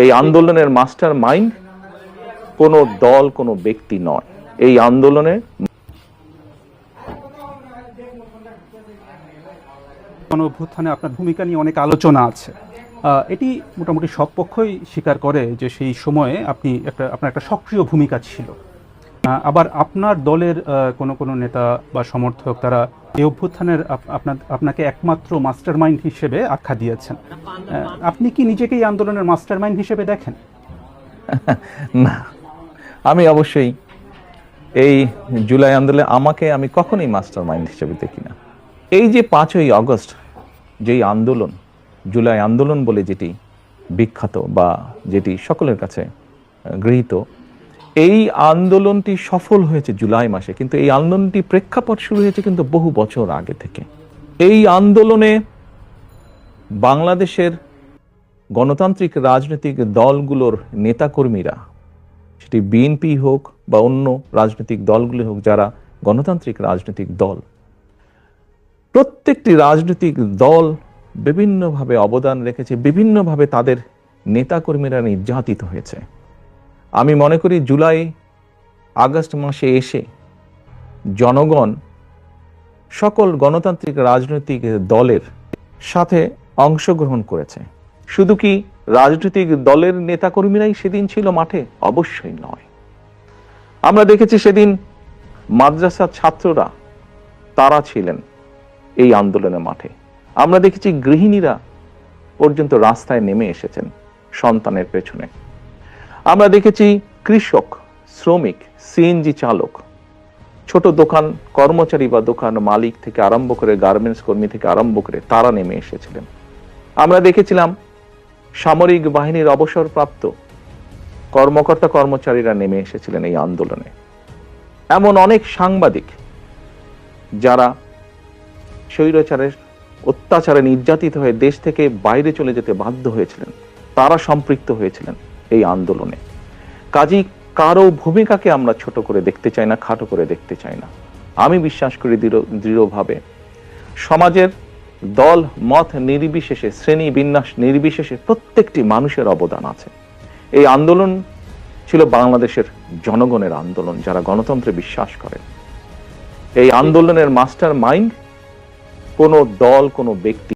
এই আন্দোলনের master mind কোনো দল, কোনো ব্যক্তি নয়। এই আন্দোলনে অভ্যুত্থানে আপনার ভূমিকা নিয়ে অনেক আলোচনা আছে। এটি মোটামুটি সব পক্ষই স্বীকার করে যে সেই সময়ে আপনি একটা, আপনার একটা সক্রিয় ভূমিকা ছিল। আবার আপনার দলের কোনো কোনো নেতা বা সমর্থক তারা এই অভ্যুত্থানের আপনাকে একমাত্র মাস্টার মাইন্ড হিসেবে আখ্যা দিয়েছেন। আপনি কি নিজেকে এই আন্দোলনের মাস্টার মাইন্ড হিসেবে দেখেন? না। আমি অবশ্যই এই জুলাই আন্দোলনে আমাকে আমি কখনোই মাস্টার মাইন্ড হিসেবে দেখি না। এই যে পাঁচই আগস্ট যেই আন্দোলন, জুলাই আন্দোলন বলে যেটি বিখ্যাত বা যেটি সকলের কাছে গৃহীত এই আন্দোলনটি সফল হয়েছে জুলাই মাসে, কিন্তু এই আন্দোলনটি প্রেক্ষাপট শুরু হয়েছে কিন্তু বহু বছর আগে থেকে। এই আন্দোলনে বাংলাদেশের গণতান্ত্রিক রাজনৈতিক দলগুলোর নেতাকর্মীরা, সেটি বিএনপি হোক বা অন্য রাজনৈতিক দলগুলি হোক, যারা গণতান্ত্রিক রাজনৈতিক দল, প্রত্যেকটি রাজনৈতিক দল বিভিন্নভাবে অবদান রেখেছে, বিভিন্নভাবে তাদের নেতাকর্মীরা নির্যাতিত হয়েছে। আমি মনে করি জুলাই, আগস্ট মাসে এসে জনগণ, সকল গণতান্ত্রিক রাজনৈতিক দলের সাথে অংশগ্রহণ করেছে। শুধু কি রাজনৈতিক দলের নেতাকর্মীরাই সেদিন ছিল মাঠে? অবশ্যই নয়। আমরা দেখেছি সেদিন মাদ্রাসার ছাত্ররা, তারা ছিলেন এই আন্দোলনের মাঠে। আমরা দেখেছি গৃহিণীরা পর্যন্ত রাস্তায় নেমে এসেছেন সন্তানের পেছনে। আমরা দেখেছি কৃষক, শ্রমিক সিএনজি চালক। ছোট দোকান, কর্মচারী বা দোকান মালিক থেকে আরম্ভ করে গার্মেন্টস কর্মী থেকে আরম্ভ করে তারা নেমে এসেছিলেন। আমরা দেখেছিলাম সামরিক বাহিনীর অবসরপ্রাপ্ত কর্মকর্তা কর্মচারীরা নেমে এসেছিলেন এই আন্দোলনে। এমন অনেক সাংবাদিক যারা স্বৈরাচারের অত্যাচারে নির্যাতিত হয়ে দেশ থেকে বাইরে চলে যেতে বাধ্য হয়েছিলেন, তারা সম্পৃক্ত হয়েছিলেন। এই আন্দোলনে। কাজী কারও ভূমিকাকে আমরা ছোট করে দেখতে চাই না, খাটো করে দেখতে চাই না। আমি বিশ্বাস করি দৃঢ়- দৃঢ়ভাবে সমাজের দল, মত নির্বিশেষে, শ্রেণি বিন্যাস নির্বিশেষে প্রত্যেকটি মানুষের অবদান আছে। এই আন্দোলন ছিল বাংলাদেশের জনগণের আন্দোলন, যারা গণতন্ত্রে বিশ্বাস করে। এই আন্দোলনের মাস্টার মাইন্ড কোনো দল, কোনো ব্যক্তি